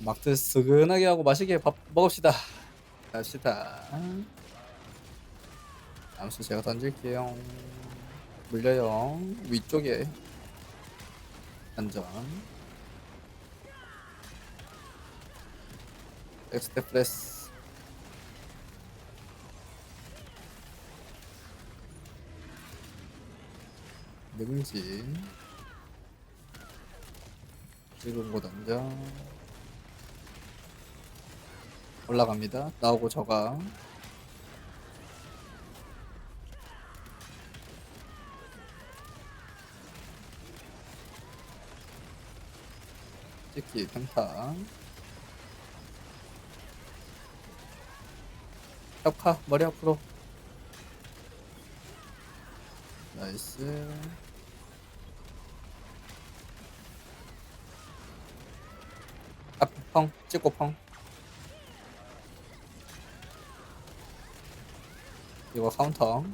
막트 스근하게 하고 맛있게 밥 먹읍시다. 갑시다. 암수 제가 던질게요. 물려요. 위쪽에 안전. 엑스테 프레스. 능지. 찍은 곳 안전. 올라갑니다. 나오고 저가. 찍기 평타. 협카 머리 앞으로. 나이스. 앞 펑, 찍고 펑. 이거 카운터.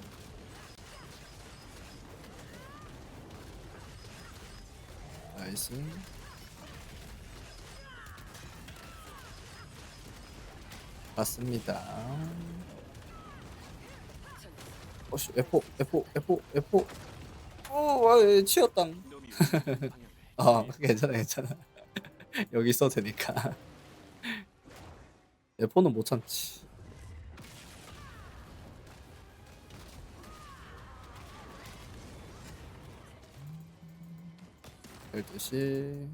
나이스. 맞습니다. 어씨, F4, F4, F4, F4. 어, 아, 예, 치였당. 어, 괜찮아, 괜찮아. 여기 있어도 되니까. F4는 못 참지. 열두 시.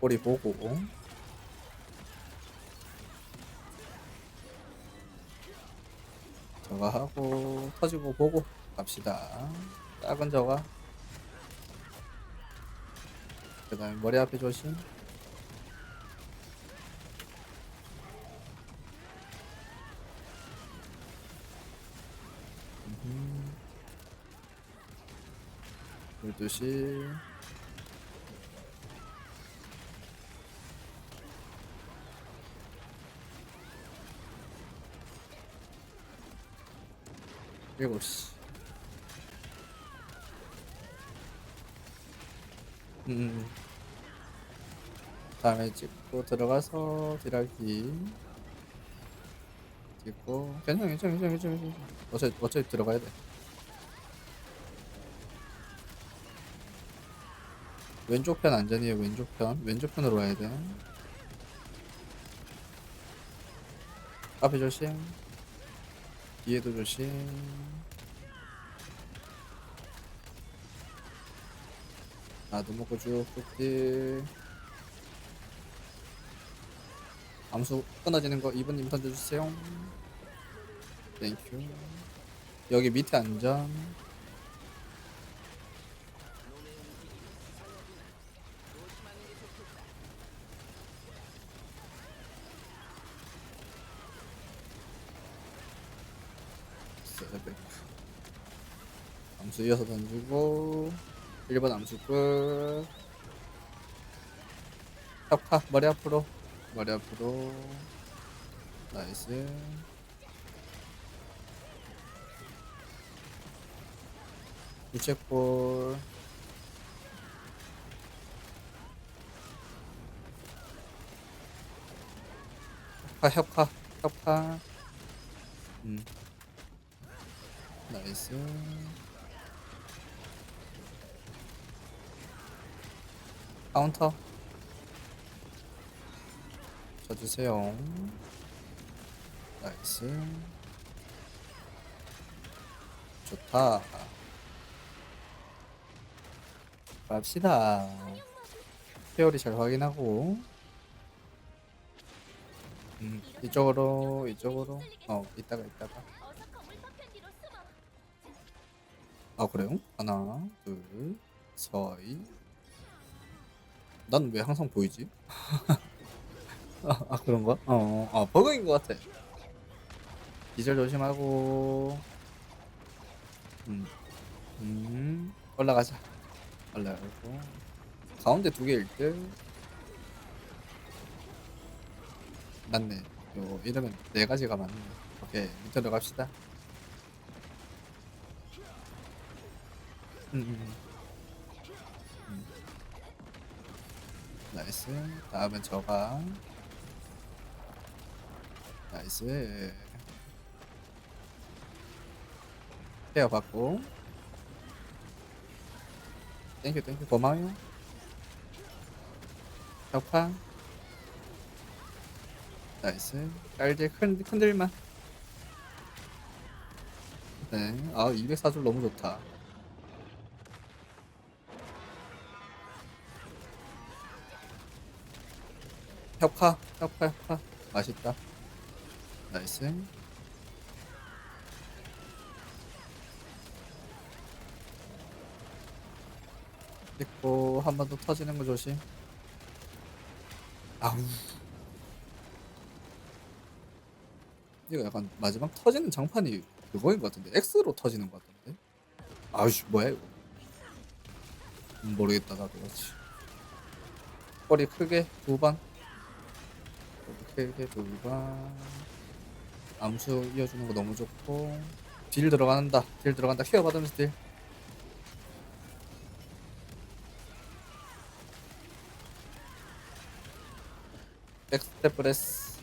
꼬리 보고 저거 하고 터지고 보고 갑시다. 작은 저가. 그 다음에 머리 앞에 조심. 열두 시. 일곱 시. 음. 다음에 찍고 들어가서 딜하기. 찍고 괜찮아 괜찮아 괜찮아 괜찮아 괜찮아. 어차피 어차피 들어가야 돼. 왼쪽 편 안전이에요 왼쪽 편 왼쪽 편으로 와야 돼. 앞에 조심. 뒤에도 조심. 나도 먹고 쭉 뚝딜. 암수 끊어지는 거 이분님 던져주세요. 땡큐. 여기 밑에 안전. 세백. 암수 이어서 던지고 1번 암수 끝 협카 머리 앞으로. 머리 앞으로. 나이스. 유체골. 협카 협카 협카 음. 나이스 카운터. 쳐주세요. 나이스. 좋다. 갑시다. 페어리 잘 확인하고. 음 이쪽으로 이쪽으로. 어 이따가 이따가. 아 그래요? 하나 둘 서이 난 왜 항상 보이지? 아, 아 그런가? 어, 아 버그인 것 같아. 디젤 조심하고 음. 음. 올라가자. 올라가고. 가운데 두 개 1등. 맞네. 요, 이러면 네 가지가 맞네. 오케이. 밑으로 갑시다. 음, 음. 음. 나이스. 다음은 저가. 나이스. 케어 받고. 땡큐, 땡큐. 고마워요. 격파. 나이스. 깔질 큰, 큰들만. 네. 아, 204줄 너무 좋다. 혁파, 혁파, 혁파. 맛있다. 나이스. 됐고, 한 번 더 터지는 거 조심. 아우. 이거 약간 마지막 터지는 장판이 그거인 것 같은데. X로 터지는 것 같은데. 아우씨, 뭐야, 이거. 음, 모르겠다, 나도 그렇지. 꼬리 크게 두 번. 두 번. 암수 이어주는 거 너무 좋고. 딜 들어간다. 딜 들어간다. 케어 받으면서 딜. 백스텝 브레스.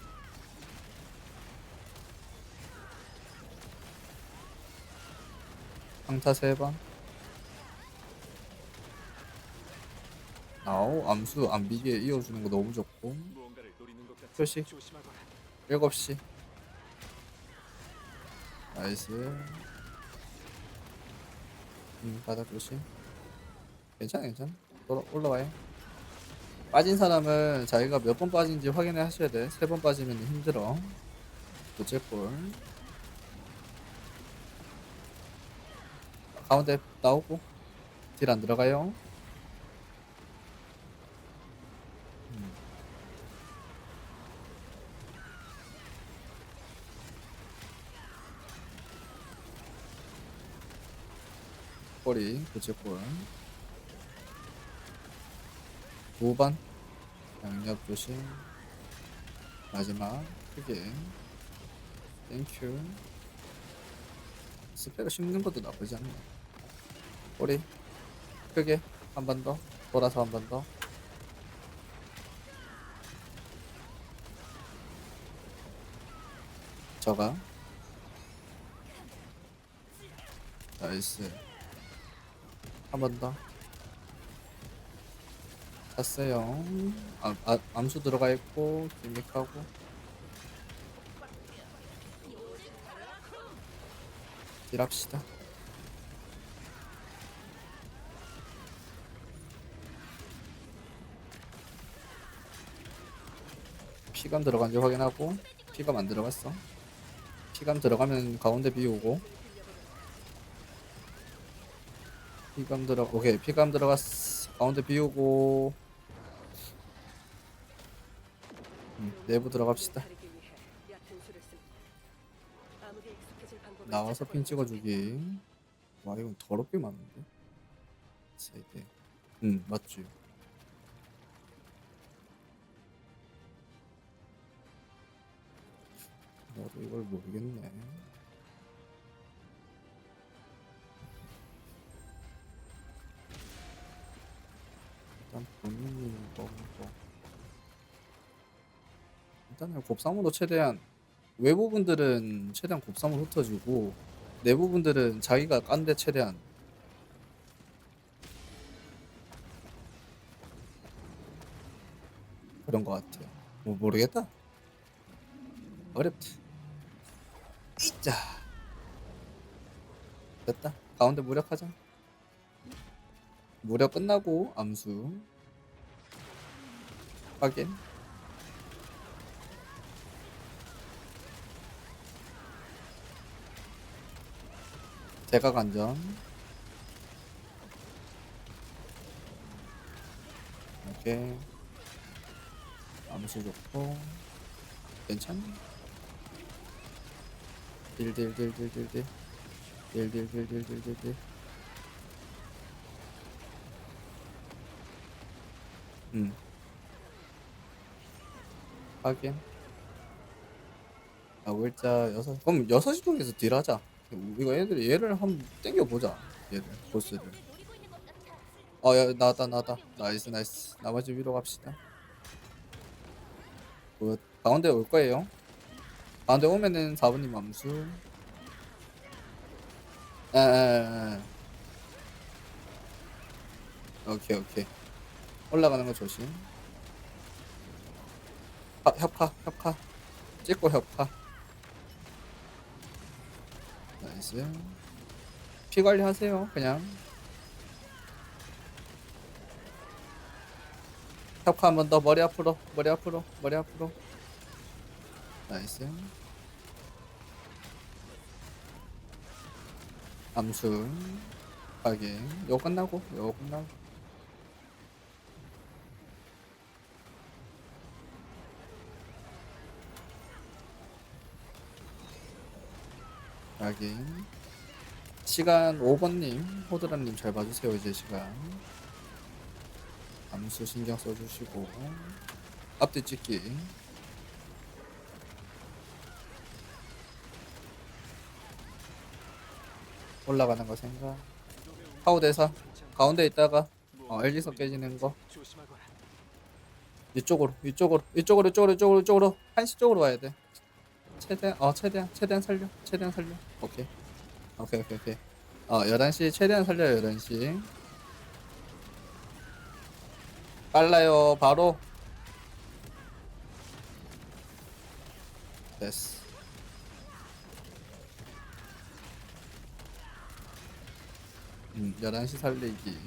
강타 세 번. 아우 암수 안 비게 이어주는 거 너무 좋고. 무언가를 노리는 것 같아. 표시. 조심하거라. 7시. 나이스. 음 바닥 조심. 괜찮아 괜찮아. 올라, 올라와요. 빠진 사람은 자기가 몇 번 빠진지 확인을 하셔야 돼세 번 빠지면 힘들어. 도체골. 가운데 나오고 딜 안 들어가요 꼬리 도체골 5번 양옆 조심. 마지막 크게. 땡큐. 스펙을 씹는 것도 나쁘지 않네. 꼬리 크게 한 번 더 돌아서 한 번 더. 저가. 나이스 한 번 더. 잤어요. 아, 아, 암수 들어가 있고, 기믹하고. 딜합시다. 피감 들어간지 확인하고, 피감 안 들어갔어. 피감 들어가면 가운데 비우고, 피감 들어 오케이 피감 들어갔어 가운데 비우고. 음, 내부 들어갑시다. 나와서 핀 찍어주기. 와 이건 더럽게 많은데? 세대 응 맞지. 나도 이걸 모르겠네 일단 본인이 먹고 일단은 곱상으로 최대한 외부 분들은 최대한 곱상으로 흩어지고 내부 분들은 자기가 깐데 최대한 그런 것 같아요. 뭐 모르겠다. 어렵다. 이자 됐다. 가운데 무력하자. 무력 끝나고 암수. 확인. 대각 안전. 오케이. 암수 좋고. 괜찮네 딜딜딜딜딜딜 딜딜딜딜딜딜 음. 하긴 아 글자 여섯 그럼 여섯 시 쪽에서 딜하자. 이거 얘들 얘를 한번 보스를 우리 노리고 있는 것 같아. 어야 나왔다 나왔다. 나이스 나이스. 나머지 위로 갑시다. 굿 가운데 올 거예요. 가운데 오면은 4분님 암수. 에 에 에 오케이 오케이 올라가는 거 조심. 아, 협화 협화. 찍고 협화. 나이스. 피 관리 하세요 그냥. 협화 한번 더 머리 앞으로 머리 앞으로 머리 앞으로. 나이스. 암수 확인 요 끝나고 요 끝나고 확인. 시간 5번님 호드라님 잘 봐주세요 이제 시간. 암수 신경 써주시고. 앞뒤 찍기. 올라가는 거 생각. 파우 대사 가운데 있다가 어 엘리서 깨지는 거. 이쪽으로 이쪽으로 이쪽으로 이쪽으로 이쪽으로 이쪽으로. 한시 쪽으로 와야 돼 최대한 어 최대한 최대한 살려 최대한 살려. 오케이. 오케이 오케이 오케이. 어 11시 최대한 살려요 11시. 빨라요 바로. 됐어. 음 11시 살리기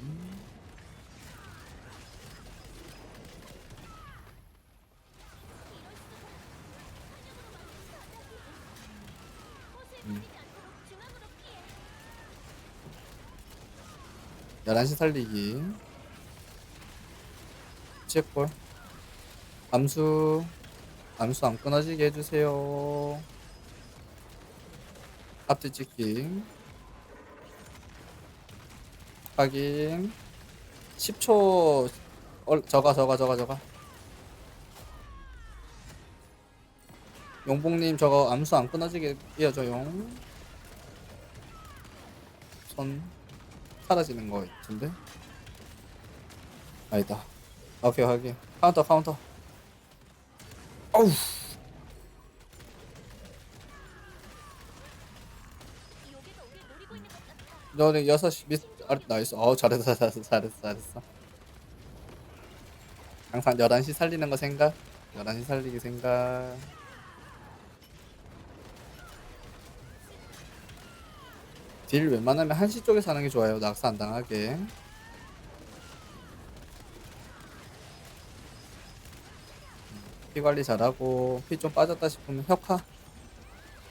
호수에 음. 걸리지 않도록 중앙으로 피해. 11시 살리기. 체볼 암수. 암수 안 끊어지게 해주세요. 앞뒤 찍기 확인. 10초. 어, 저가 저가 저가 저가. 용봉님 저거 암수 안 끊어지게 이어줘요 손 사라지는 거 같은데? 아니다. 오케이, 확인. 카운터, 카운터. 어우. 너는 6시 밑, 아, 나이스. 어우, 잘했어, 잘했어, 잘했어, 잘했어. 항상 11시 살리는 거 생각? 11시 살리기 생각. 딜 웬만하면 1시 쪽에서 하는 게 좋아요. 낙사 안 당하게. 피 관리 잘하고 피 좀 빠졌다 싶으면 협화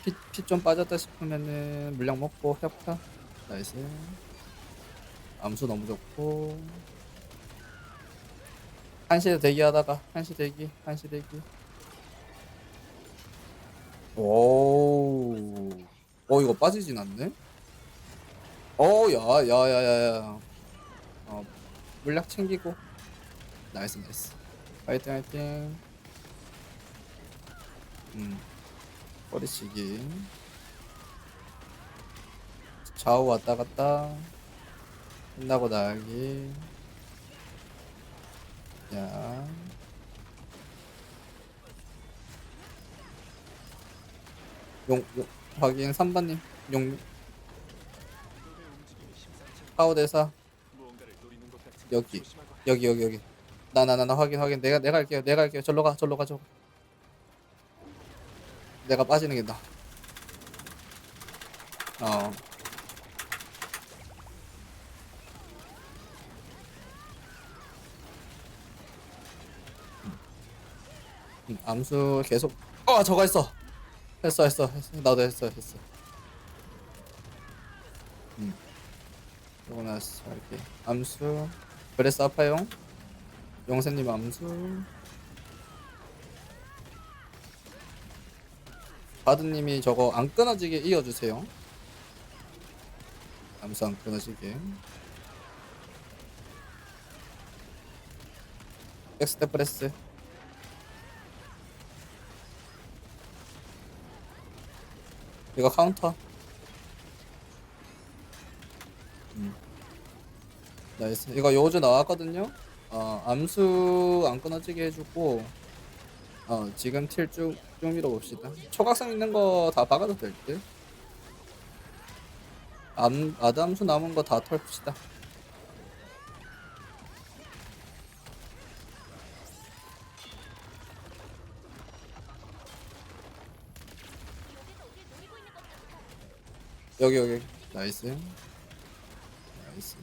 피 좀 빠졌다 싶으면은 물량 먹고 협화 나이스. 암수 너무 좋고. 한시에 대기하다가 한시 대기 한시 대기. 오오 어, 이거 빠지진 않네 어야 야 야 야야. 어 물약 챙기고. 나이스 나이스. 화이팅 화이팅. 음 버리치기 좌우 왔다 갔다. 끝나고 나가기. 야. 용, 용 확인 3번님. 용 파워 대사. 여기 여기 여기 여기. 나 나 나 나 확인 확인. 내가 내가 할게요 내가 할게요. 절로 가 절로 가 절로 가. 내가 빠지는 게 나. 어. 음, 암수 계속. 어 저거 했어. 했어 했어 했어. 나도 했어 했어 나왔어 이렇게. 암수. 브레스 아파요 용세님 암수. 바드님이 저거 안 끊어지게 이어주세요. 암수 안 끊어지게. 백스텝 프레스. 이거 카운터 나이스 이거 요즈 나왔거든요. 어 암수 안 끊어지게 해주고 어 지금 틸쭉 쭉 밀어봅시다. 초각성 있는 거 다 박아도 될 듯. 암 아담수 남은 거 다 털읍시다. 여기 여기. 나이스. 나이스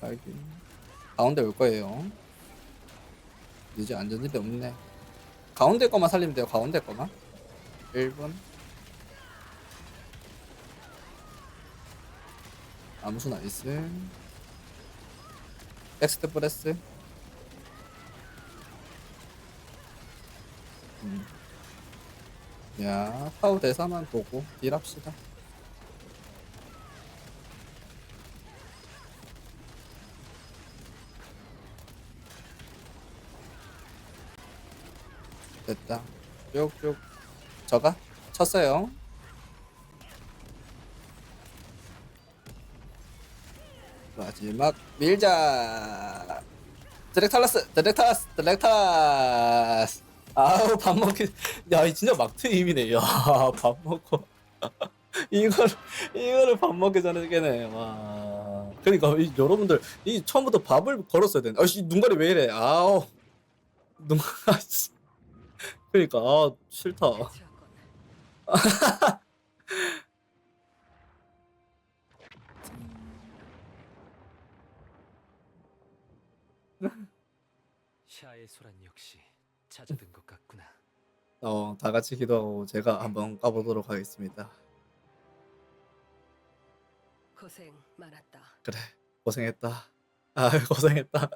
발길 가운데 올 거예요. 이제 안전지대 없네. 가운데 거만 살리면 돼요 가운데 거만. 1분. 암수 나이스. 엑스트 프레스. 음. 야 파우 대사만 보고 딜합시다 됐다. 쭉쭉. 저가? 쳤어요. 마지막 밀자. 드렉탈라스 드렉탈라스 드렉탈라스. 아우 밥 먹기. 야이 진짜 막트임이네. 야밥 먹고. 이걸 이거를 밥 먹기 전에 깨네. 와. 그러니까 이, 여러분들 이 처음부터 밥을 걸었어야 되는데. 아씨 눈가리 왜 이래? 아우. 눈가리 씨. 그러니까 아 싫다 샤의 소란 역시 찾아든 것 같구나. 어 다 같이 기도하고 제가 한번 까보도록 하겠습니다 고생 많았다. 그래 고생했다 아 고생했다